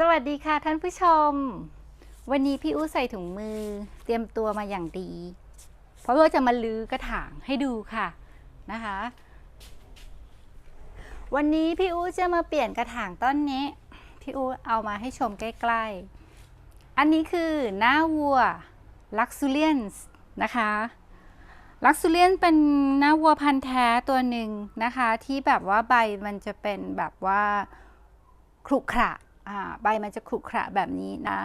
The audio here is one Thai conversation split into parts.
สวัสดีค่ะท่านผู้ชม วันนี้พี่อู้ใส่ถุงมือ เตรียมตัวมาอย่างดี เพราะว่าจะมาลื้อกระถางให้ดูค่ะนะคะ วันนี้พี่อู้จะมาเปลี่ยนกระถางต้นนี้ พี่อู้เอามาให้ชมใกล้ๆ อันนี้คือหน้าวัวลักซูเลียนนะคะลักซูเลียนเป็นหน้าวัวพันธุ์แท้ตัวหนึ่งนะคะ ที่แบบว่าใบมันจะเป็นแบบว่าขรุขระ ใบมันจะขรุขระแบบนี้นะ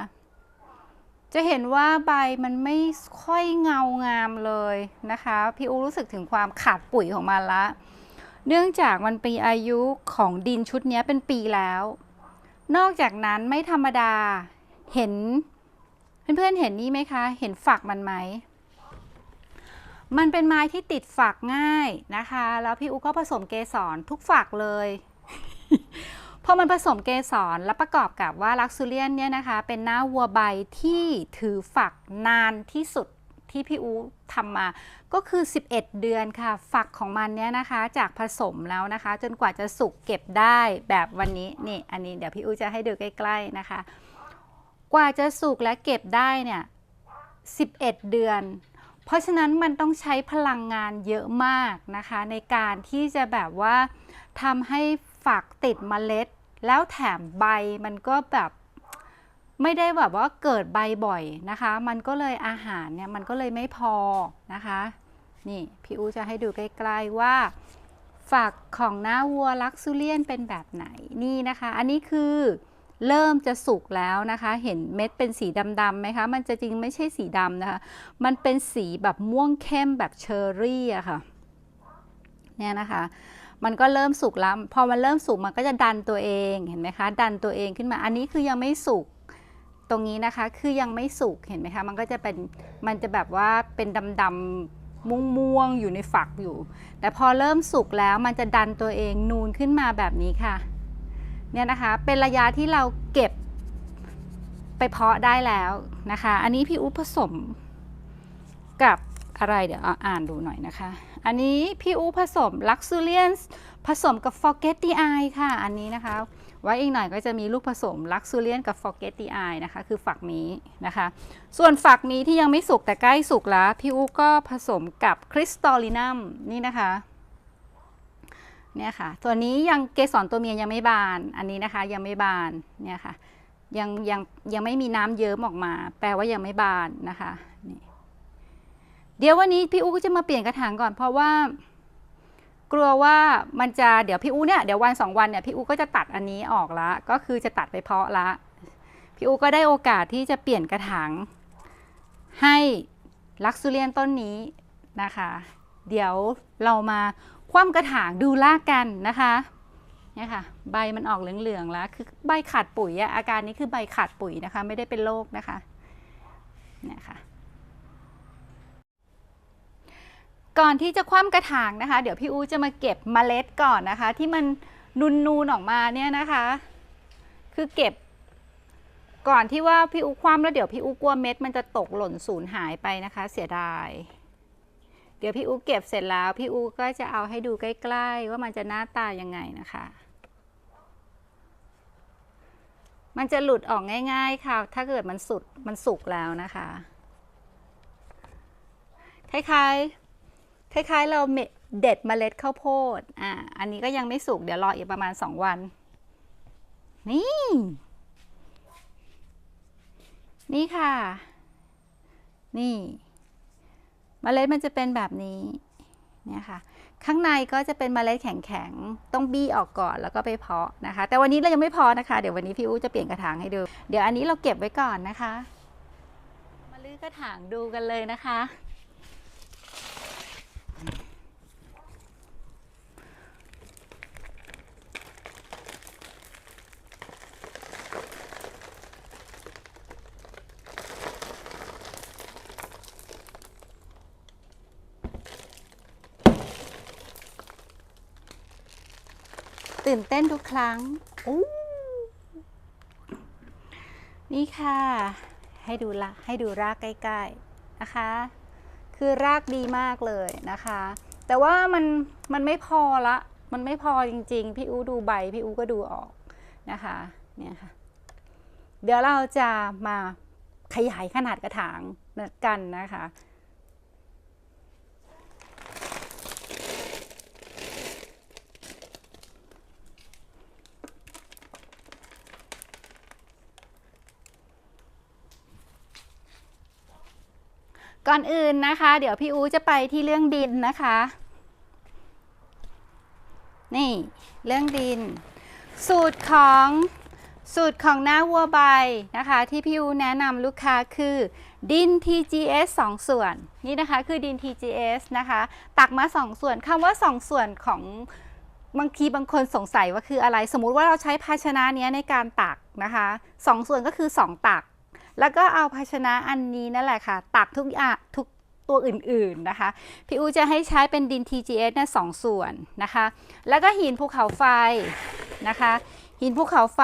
จะเห็นว่าใบมันไม่ค่อยเงางามเลยนะคะ พี่อูรู้สึกถึงความขาดปุ๋ยของมันละ เนื่องจากมันปีอายุของดินชุดนี้เป็นปีแล้ว นอกจากนั้นไม่ธรรมดาเห็นเพื่อนๆเห็นนี่ไหมคะ เห็นฝักมันไหม มันเป็นไม้ที่ติดฝักง่ายนะคะ แล้วพี่อูก็ผสมเกสรทุกฝักเลย พอมันผสมเกสรแล้วประกอบกับว่าลักซูเลียนเนี่ยนะคะ เป็นหน้าวัวใบที่ถือฝักนานที่สุดที่พี่อูทำมาก็คือ 11 เดือนค่ะ ฝักของมันเนี่ยนะคะ จากผสมแล้วนะคะ จนกว่าจะสุกเก็บได้แบบวันนี้นี่อันนี้เดี๋ยวพี่อูจะให้ดูใกล้ ๆนะคะ กว่าจะสุกและเก็บได้เนี่ย 11 เดือน เพราะฉะนั้นมันต้องใช้พลังงานเยอะมากนะคะ ในการที่จะแบบว่าทำให้ ฝักติดเมล็ด แล้วแถมใบมันก็แบบไม่ได้แบบว่าเกิดใบบ่อยนะคะ มันก็เลยอาหารเนี่ยมันก็เลยไม่พอนะคะ นี่พี่อูจะให้ดูใกล้ๆว่าฝักของหน้าวัวลักซูเลียนเป็นแบบไหนนี่นะคะ อันนี้คือเริ่มจะสุกแล้วนะคะ เห็นเม็ดเป็นสีดำๆไหมคะ มันจะจริงไม่ใช่สีดำนะคะ มันเป็นสีแบบม่วงเข้มแบบเชอร์รี่อะค่ะ เนี่ยนะคะ มันก็เริ่มสุกแล้ว พอมันเริ่มสุกมันก็จะดันตัวเองเห็นไหมคะ ดันตัวเองขึ้นมา อันนี้คือยังไม่สุกตรงนี้นะคะคือยังไม่สุกเห็นไหมคะมันก็จะเป็นมันจะแบบว่าเป็นดำๆม่วงๆอยู่ในฝักอยู่ แต่พอเริ่มสุกแล้วมันจะดันตัวเองนูนขึ้นมาแบบนี้ค่ะเนี่ยนะคะเป็นระยะที่เราเก็บไปเพาะได้แล้วนะคะ อันนี้พี่อุ๊ผสมกับ อะไรเดี๋ยวอ่านดูหน่อยนะคะ อันนี้พี่อูผสม Luxuriance ผสมกับ Forget the Eye ค่ะ อันนี้นะคะ ไว้อีกหน่อยก็จะมีลูกผสม Luxuriance กับ Forget the Eye นะคะ คือฝักนี้นะคะ ส่วนฝักนี้ที่ยังไม่สุกแต่ใกล้สุกแล้ว พี่อูก็ผสมกับ Crystallinum นี่นะคะเนี่ยค่ะ ตัวนี้ยังเกสรตัวเมียยังไม่บาน อันนี้นะคะยังไม่บานเนี่ยค่ะ ยังยังยังไม่มีน้ำเยิ้มออกมา แปลว่ายังไม่บานนะคะนี่ เดี๋ยววันนี้พี่อูก็จะมาเปลี่ยนกระถางก่อนเพราะว่า กลัวว่ามันจะเดี๋ยวพี่อูเนี่ยเดี๋ยววันสองวันเนี่ยพี่อูก็จะตัดอันนี้ออกละ ก็คือจะตัดไปเพาะละ พี่อูก็ได้โอกาสที่จะเปลี่ยนกระถางให้ลักซูเลียนต้นนี้นะคะ เดี๋ยวเรามาคว่ำกระถางดูลากกันนะคะเนี่ยค่ะ ใบมันออกเหลืองๆแล้ว คือใบขาดปุ๋ยอะอาการนี้คือใบขาดปุ๋ยนะคะ ไม่ได้เป็นโรคนะคะเนี่ยค่ะ ก่อนที่จะคว่ำกระถางนะคะ เดี๋ยวพี่อูจะมาเก็บเมล็ดก่อนนะคะ ที่มันนูนออกมาเนี่ยนะคะ คือเก็บก่อนที่ว่าพี่อูคว่ำแล้วเดี๋ยวพี่อูกลัวเม็ดมันจะตกหล่นสูญหายไปนะคะ เสียดาย เดี๋ยวพี่อูเก็บเสร็จแล้ว พี่อูก็จะเอาให้ดูใกล้ ๆ ว่ามันจะหน้าตายังไงนะคะ มันจะหลุดออกง่าย ๆ ค่ะ ถ้าเกิดมันสุดมันสุกแล้วนะคะคล้ายๆ คล้ายๆ เราเด็ดเมล็ดข้าวโพด อ่า อันนี้ก็ยังไม่สุก เดี๋ยวรออีกประมาณสองวัน นี่ นี่ค่ะ นี่ เมล็ดมันจะเป็นแบบนี้ เนี่ยค่ะ ข้างในก็จะเป็นเมล็ดแข็งๆ ต้องบี้ออกก่อนแล้วก็ไปเพาะนะคะ แต่วันนี้เรายังไม่เพาะนะคะ เดี๋ยววันนี้พี่อู้จะเปลี่ยนกระถางให้ดู เดี๋ยวอันนี้เราเก็บไว้ก่อนนะคะ มาลื้อกระถางดูกันเลยนะคะ ตื่นเต้นทุกครั้งอู้นี่ค่ะ ให้ดูละให้ดูรากใกล้ๆนะคะ คือรากดีมากเลยนะคะ แต่ว่ามันมันไม่พอละ มันไม่พอจริงๆ พี่อูดูใบพี่อูก็ดูออกนะคะ เนี่ยค่ะ เดี๋ยวเราจะมาขยายขนาดกระถางกันนะคะ ก่อนอื่นนะคะ เดี๋ยวพี่อูจะไปที่เรื่องดินนะคะ นี่เรื่องดิน สูตรของสูตรของหน้าวัวใบนะคะ ที่พี่อูแนะนำลูกค้าคือดิน TGS 2 ส่วน นี่นะคะคือดิน TGS นะคะ ตักมา 2 ส่วนคำว่า 2 ส่วนของบางทีบางคนสงสัยว่าคืออะไร สมมุติว่าเราใช้ภาชนะนี้ในการตักนะคะสองส่วนก็คือ 2 ตัก แล้วก็เอาภาชนะอันนี้นั่นแหละค่ะ ตักทุกอย่างทุกตัวอื่นๆนะคะ พี่อูจะให้ใช้เป็นดิน TGS นะสองส่วนนะคะ แล้วก็หินภูเขาไฟนะคะ หินภูเขาไฟ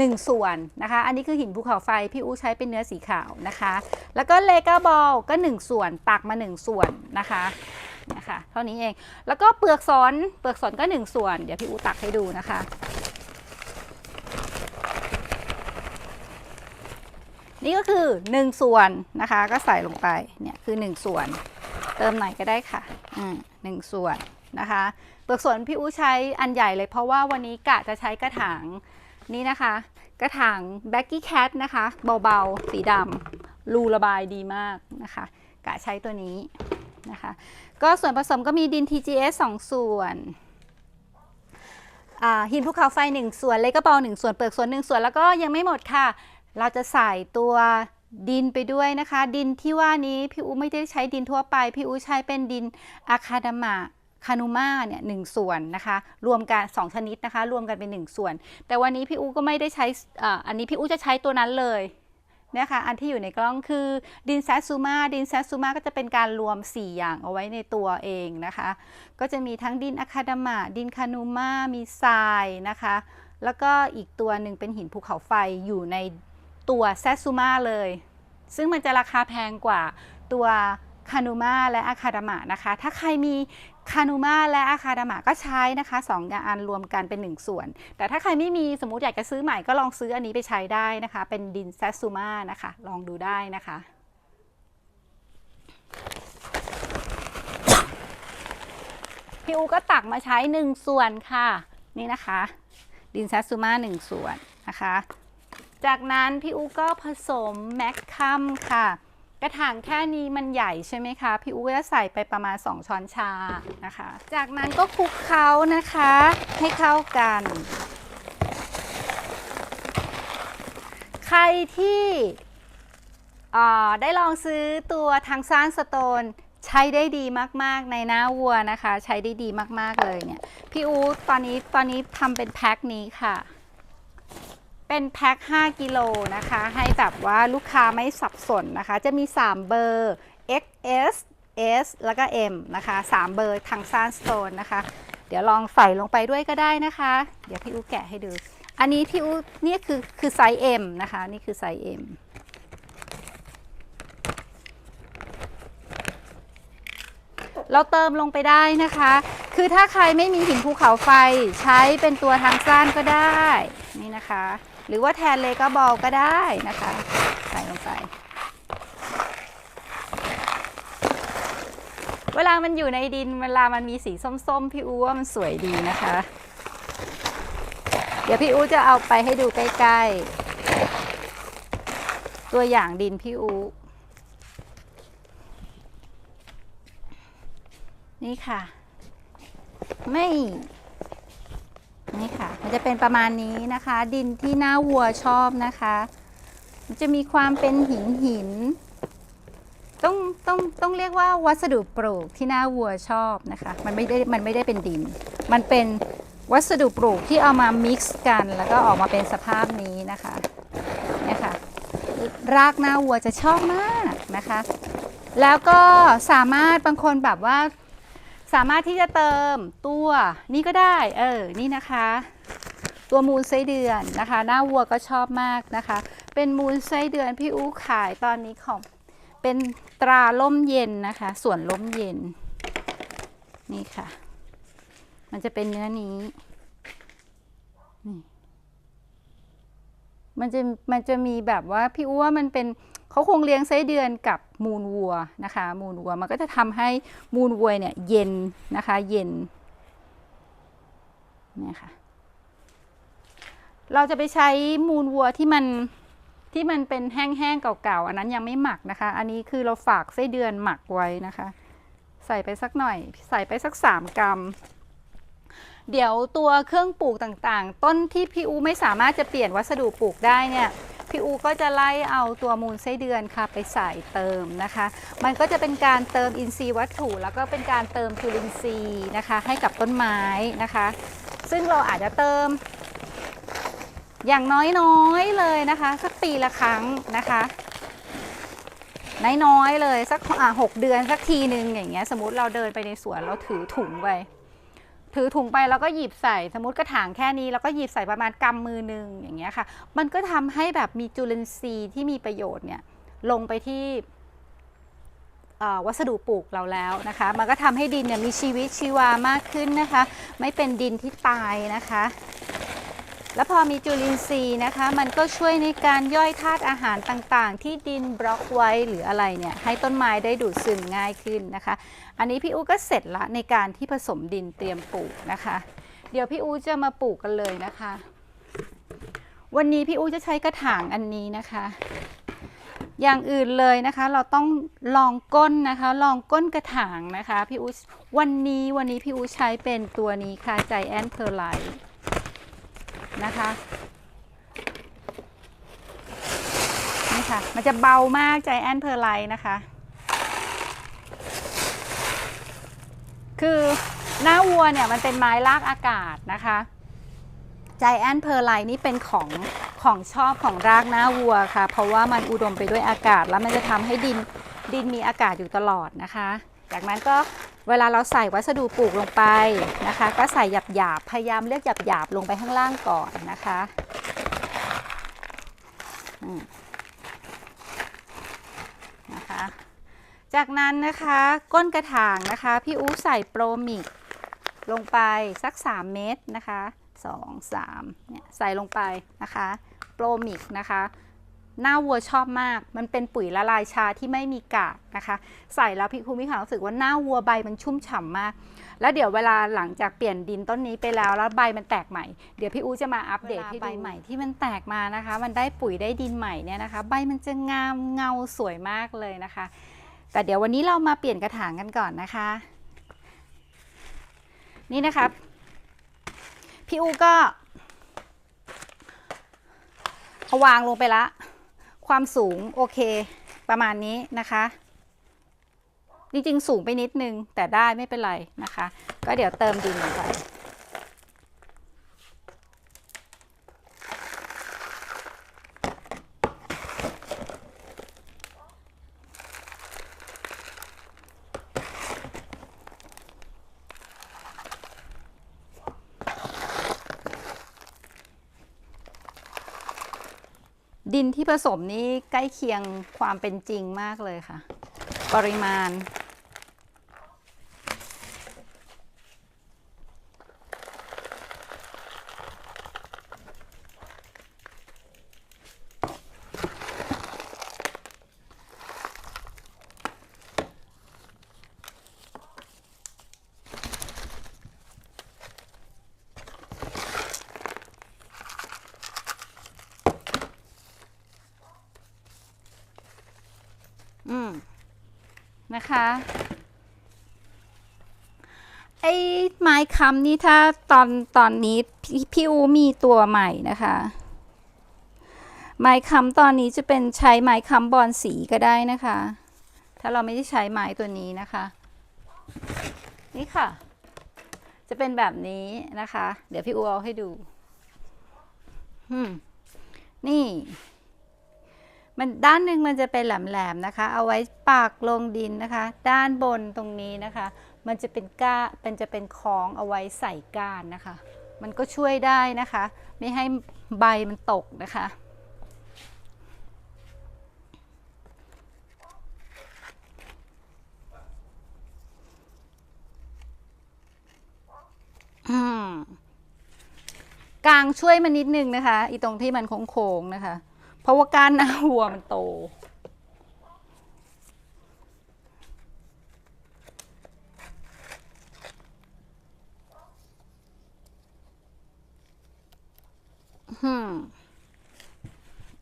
1 ส่วนนะคะ อันนี้คือหินภูเขาไฟ พี่อูใช้เป็นเนื้อสีขาวนะคะ แล้วก็เลกาบอลก็ 1 ส่วน ตักมา 1 ส่วนนะคะนะคะ เท่านี้เอง แล้วก็เปลือกสน เปลือกสนก็ 1 ส่วน เดี๋ยวพี่อูตักให้ดูนะคะ นี่ก็คือ 1 ส่วนนะคะ ก็ใส่ลงไปเนี่ยคือ 1 ส่วน เติมไหนก็ได้ค่ะอืมหนึ่งส่วนนะคะเปลือกสนพี่อู้ใช้อันใหญ่เลยเพราะว่าวันนี้กะจะใช้กระถางนี่นะคะ กระถาง b a c k y Cat นะคะเบาๆ สีดำรูระบายดีมากนะคะกะใช้ตัวนี้นะคะก็ส่วนผสมก็มีดิน TGS 2 ส่วนอ่าหินภูเขาไฟ 1 ส่วน เลกกระเบา1ส่วนเปลือกส่วน1ส่วนแล้วก็ยังไม่หมดค่ะ เราจะใส่ตัวดินไปด้วยนะคะ ดินที่ว่านี้พี่อูไม่ได้ใช้ดินทั่วไป พี่อูใช้เป็นดินอะคาดามะคานูมาเนี่ยหนึ่งส่วนนะคะ รวมกัน 2 ชนิดนะคะ รวมกันเป็น 1 ส่วน แต่วันนี้พี่อูก็ไม่ได้ใช้อันนี้พี่อูจะใช้ตัวนั้นเลยนะคะอันที่อยู่ในกล้องคือดินแซซูมาดินแซซูมาก็จะเป็นการรวม 4 อย่างเอาไว้ในตัวเองนะคะ ก็จะมีทั้งดินอะคาดามะดินคานูมามีทรายนะคะ แล้วก็อีกตัวหนึ่งเป็นหินภูเขาไฟอยู่ใน ตัวแซซูมาเลย ซึ่งมันจะราคาแพงกว่าตัวคานูมาและอะคาดามะนะคะ ถ้าใครมีคานูมาและอะคาดามะก็ใช้นะคะสองอย่างอันรวมกันเป็นหนึ่งส่วน แต่ถ้าใครไม่มีสมมติอยากจะซื้อใหม่ก็ลองซื้ออันนี้ไปใช้ได้นะคะ เป็นดินแซซูมานะคะ ลองดูได้นะคะพี่อูก็ตักมาใช้หนึ่งส่วนค่ะ นี่นะคะ ดินแซซูมาหนึ่งส่วนนะคะ จากนั้นพี่อูก็ผสมแมคคัมค่ะ กระถางแค่นี้มันใหญ่ใช่ไหมคะ พี่อูก็จะใส่ไปประมาณ 2 ช้อนชานะคะ จากนั้นก็คลุกเคล้านะคะให้เข้ากัน ใครที่อ่าได้ลองซื้อตัวทางซ่านสโตนใช้ได้ดีมากๆในหน้าวัวนะคะ ใช้ได้ดีมากๆเลยเนี่ย พี่อูตอนนี้ตอนนี้ทำเป็นแพ็คนี้ค่ะ เป็นแพ็ค 5 กิโลนะคะ ให้แบบว่าลูกค้าไม่สับสนนะคะ จะมี 3 เบอร์ XS S แล้วก็ M นะคะ 3 เบอร์ทางซานสโตนนะคะ เดี๋ยวลองใส่ลงไปด้วยก็ได้นะคะ เดี๋ยวพี่อูแกะให้ดู อันนี้พี่อูนี่คือคือไซส์ M นะคะ นี่คือไซส์ M เราเติมลงไปได้นะคะ คือถ้าใครไม่มีหินภูเขาไฟใช้เป็นตัวทางสั้นก็ได้ นี่นะคะ หรือว่าแทนเลก็บอลก็ได้นะคะ ใส่ลงไป เวลามันอยู่ในดินเวลามันมีสีส้มๆ พี่อูว่ามันสวยดีนะคะ เดี๋ยวพี่อูจะเอาไปให้ดูใกล้ๆ ตัวอย่างดินพี่อูนี่ค่ะ ไม่ มันจะเป็นประมาณนี้นะคะ ดินที่หน้าวัวชอบนะคะ มันจะมีความเป็นหินหิน ต้องต้องต้องเรียกว่าวัสดุปลูกที่หน้าวัวชอบนะคะ มันไม่ได้มันไม่ได้เป็นดิน มันเป็นวัสดุปลูกที่เอามา mix กัน แล้วก็ออกมาเป็นสภาพนี้นะคะเนี่ยค่ะรากหน้าวัวจะชอบมากนะคะ แล้วก็สามารถบางคนแบบว่าสามารถที่จะเติมตัวนี่ก็ได้ เออ นี่นะคะ ตัวมูลไส้เดือนนะคะ หน้าวัวก็ชอบมากนะคะ เป็นมูลไส้เดือนพี่อู้ขายตอนนี้ของเป็นตราล่มเย็นนะคะ ส่วนล่มเย็น นี่ค่ะ มันจะเป็นเนื้อนี้นี่มันจะมันจะมีแบบว่าพี่อู้ว่ามันเป็นเขาคงเลี้ยงไส้เดือนกับมูลวัวนะคะ มูลวัวมันก็จะทำให้มูลวัวเนี่ยเย็นนะคะ เย็นเนี่ยค่ะ เราจะไปใช้มูลวัวที่มันที่มันเป็นแห้งๆเก่าๆ อันนั้นยังไม่หมักนะคะ อันนี้คือเราฝากไส้เดือนหมักไว้นะคะ ใส่ไปสักหน่อย ใส่ไปสักสามกรัม เดี๋ยวตัวเครื่องปลูกต่างๆ ต้นที่พี่อูไม่สามารถจะเปลี่ยนวัสดุปลูกได้เนี่ยพี่อูก็จะไล่เอาตัวมูลไส้เดือนค่ะไปใส่เติมนะคะ มันก็จะเป็นการเติมอินทรีย์วัตถุ แล้วก็เป็นการเติมจุลินทรีย์นะคะ ให้กับต้นไม้นะคะ ซึ่งเราอาจจะเติม อย่างน้อยๆเลยนะคะ สักปีละครั้งนะคะน้อยๆเลยสักอะหกเดือนสักทีหนึ่งอย่างเงี้ยสมมติเราเดินไปในสวนเราถือถุงไปถือถุงไปแล้วก็หยิบใส่สมมติกระถางแค่นี้แล้วก็หยิบใส่ประมาณกำมือหนึ่งอย่างเงี้ยค่ะ มันก็ทำให้แบบมีจุลินทรีย์ที่มีประโยชน์เนี่ยลงไปที่วัสดุปลูกเราแล้วนะคะ มันก็ทำให้ดินเนี่ยมีชีวิตชีวามากขึ้นนะคะ ไม่เป็นดินที่ตายนะคะ แล้วพอมีจุลินทรีย์นะคะ มันก็ช่วยในการย่อยธาตุอาหารต่างๆ ที่ดินบล็อกไว้หรืออะไรเนี่ยให้ต้นไม้ได้ดูดซึมง่ายขึ้นนะคะ อันนี้พี่อูก็เสร็จละในการที่ผสมดินเตรียมปลูกนะคะ เดี๋ยวพี่อูจะมาปลูกกันเลยนะคะ วันนี้พี่อูจะใช้กระถางอันนี้นะคะ อย่างอื่นเลยนะคะ เราต้องลองก้นนะคะ ลองก้นกระถางนะคะพี่อูวันนี้วันนี้พี่อูใช้เป็นตัวนี้ค่ะใจแอนเพอร์ไลท์ นะคะนี่ค่ะ มันจะเบามากใจแอนเพอร์ไลนะคะ คือหน้าวัวเนี่ยมันเป็นไม้ลากอากาศนะคะใจแอนเพอร์ไลนี่เป็นของของชอบของรากหน้าวัวค่ะ เพราะว่ามันอุดมไปด้วยอากาศแล้วมันจะทำให้ดินดินมีอากาศอยู่ตลอดนะคะ จากนั้นก็เวลาเราใส่วัสดุปลูกลงไปนะคะ ก็ใส่หยาบหยาบพยายามเลือกหยาบหยาบลงไปข้างล่างก่อนนะคะนะคะ จากนั้นนะคะก้นกระถางนะคะ พี่อู๋ใส่โปรมิกลงไปสัก 3 เม็ดนะคะ 2 3เนี่ยใส่ลงไปนะคะ โปรมิกนะคะ หน้าวัวชอบมาก มันเป็นปุ๋ยละลายชาที่ไม่มีกากนะคะ ใส่แล้วพี่ครูมีความรู้สึกว่าหน้าวัวใบมันชุ่มฉ่ำมาก แล้วเดี๋ยวเวลาหลังจากเปลี่ยนดินต้นนี้ไปแล้วแล้วใบมันแตกใหม่ เดี๋ยวพี่อูจะมาอัปเดตให้ดูใบใหม่ที่มันแตกมานะคะ มันได้ปุ๋ยได้ดินใหม่เนี่ยนะคะ ใบมันจะงามเงาสวยมากเลยนะคะ แต่เดี๋ยววันนี้เรามาเปลี่ยนกระถางกันก่อนนะคะ นี่นะคะ พี่อูก็เอาวางลงไปละ ความสูงโอเค ประมาณนี้นะคะ จริงๆ สูงไปนิดนึง แต่ได้ไม่เป็นไรนะคะ ก็เดี๋ยวเติมดินลงไป ดินที่ผสมนี้ใกล้เคียงความเป็นจริงมากเลยค่ะ ปริมาณ อืม นะคะไอ้ไม้ค้ำนี่ถ้าตอนตอนนี้พี่พี่อูมีตัวใหม่นะคะ ไม้ค้ำตอนนี้จะเป็นใช้ไม้ค้ำบอลสีก็ได้นะคะ ถ้าเราไม่ได้ใช้ไม้ตัวนี้นะคะ นี่ค่ะ จะเป็นแบบนี้นะคะ เดี๋ยวพี่อูเอาให้ดู อืม นี่ มันด้านหนึ่งมันจะเป็นแหลมๆนะคะ เอาไว้ปากลงดินนะคะ ด้านบนตรงนี้นะคะ มันจะเป็นก้าเป็นจะเป็นคล้องเอาไว้ใส่ก้านนะคะ มันก็ช่วยได้นะคะ ไม่ให้ใบมันตกนะคะอืมกลางช่วยมันนิดนึงนะคะ อีตรงที่มันโค้งๆนะคะ ราะว่าก้านหน้าวัวมันโตอืม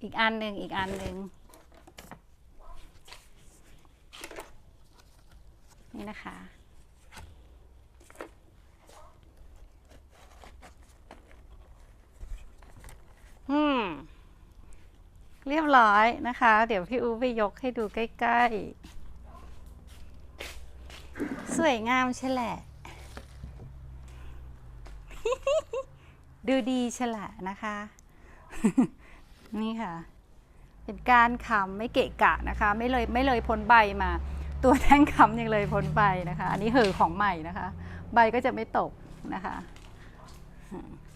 อีกอันหนึ่งอีกอันหนึ่งนี่นะคะ อืม เรียบร้อยนะคะ เดี๋ยวพี่อูไปยกให้ดูใกล้ ๆ สวยงามใช่แหละ ดูดีใช่แหละนะคะ นี่ค่ะ เป็นการคำไม่เกะกะนะคะ ไม่เลยไม่เลยพ้นใบมา ตัวแท่งคำยังเลยพ้นใบนะคะ อันนี้เหอของใหม่นะคะ ใบก็จะไม่ตกนะคะ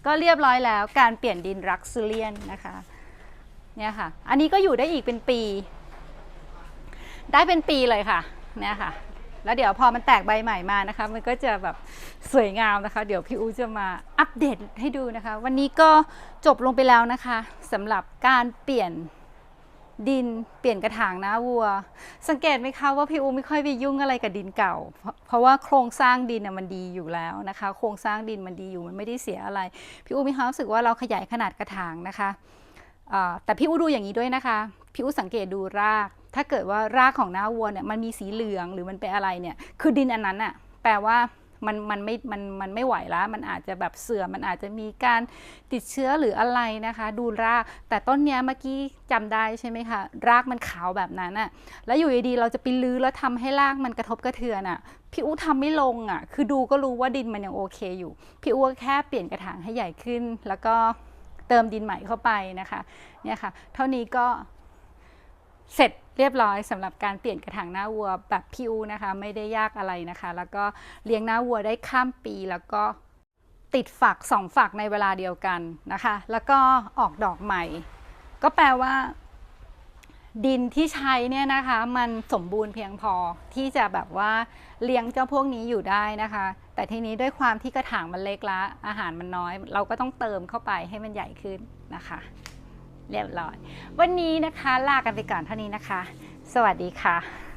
ก็เรียบร้อยแล้วการเปลี่ยนดินรักซูเลียนนะคะ เนี่ยค่ะ อันนี้ก็อยู่ได้อีกเป็นปี ได้เป็นปีเลยค่ะ เนี่ยค่ะ แล้วเดี๋ยวพอมันแตกใบใหม่มานะคะ มันก็จะแบบสวยงามนะคะ เดี๋ยวพี่อูจะมาอัปเดตให้ดูนะคะ วันนี้ก็จบลงไปแล้วนะคะสำหรับการเปลี่ยนดินเปลี่ยนกระถางน้าวัว สังเกตไหมคะว่าพี่อูไม่ค่อยไปยุ่งอะไรกับดินเก่า เพราะว่าโครงสร้างดินมันดีอยู่แล้วนะคะ โครงสร้างดินมันดีอยู่มันไม่ได้เสียอะไร พี่อูมีความรู้สึกว่าเราขยายขนาดกระถางนะคะ แต่พี่อูดูอย่างนี้ด้วยนะคะ พี่อูสังเกตดูราก ถ้าเกิดว่ารากของหน้าวัวเนี่ยมันมีสีเหลืองหรือมันเป็นอะไรเนี่ย คือดินอันนั้นอะแปลว่ามันมันไม่ มันมันไม่ไหวแล้ว มันอาจจะแบบเสื่อม มันอาจจะมีการติดเชื้อหรืออะไรนะคะ ดูราก แต่ต้นเนี้ยเมื่อกี้จำได้ใช่ไหมคะ รากมันขาวแบบนั้นอะแล้วอยู่ดีๆเราจะไปลื้อแล้วทำให้รากมันกระทบกระเทือนอะพี่อูทำไม่ลงอะคือดูก็รู้ว่าดินมันยังโอเคอยู่ พี่อูก็แค่เปลี่ยนกระถางให้ใหญ่ขึ้น แล้วก็ เติมดินใหม่เข้าไปนะคะเนี่ยค่ะเท่านี้ก็เสร็จเรียบร้อยสำหรับการเปลี่ยนกระถางหน้าวัวแบบพิวนะคะ ไม่ได้ยากอะไรนะคะ แล้วก็เลี้ยงหน้าวัวได้ข้ามปีแล้วก็ติดฝักสองฝักในเวลาเดียวกันนะคะ แล้วก็ออกดอกใหม่ ก็แปลว่า ดินที่ใช้เนี่ยนะคะมันสมบูรณ์เพียงพอที่จะแบบว่าเลี้ยงเจ้าพวกนี้อยู่ได้นะคะ แต่ทีนี้ด้วยความที่กระถางมันเล็กละอาหารมันน้อย เราก็ต้องเติมเข้าไปให้มันใหญ่ขึ้นนะคะ เรียบร้อย วันนี้นะคะลากันไปก่อนเท่านี้นะคะ สวัสดีค่ะ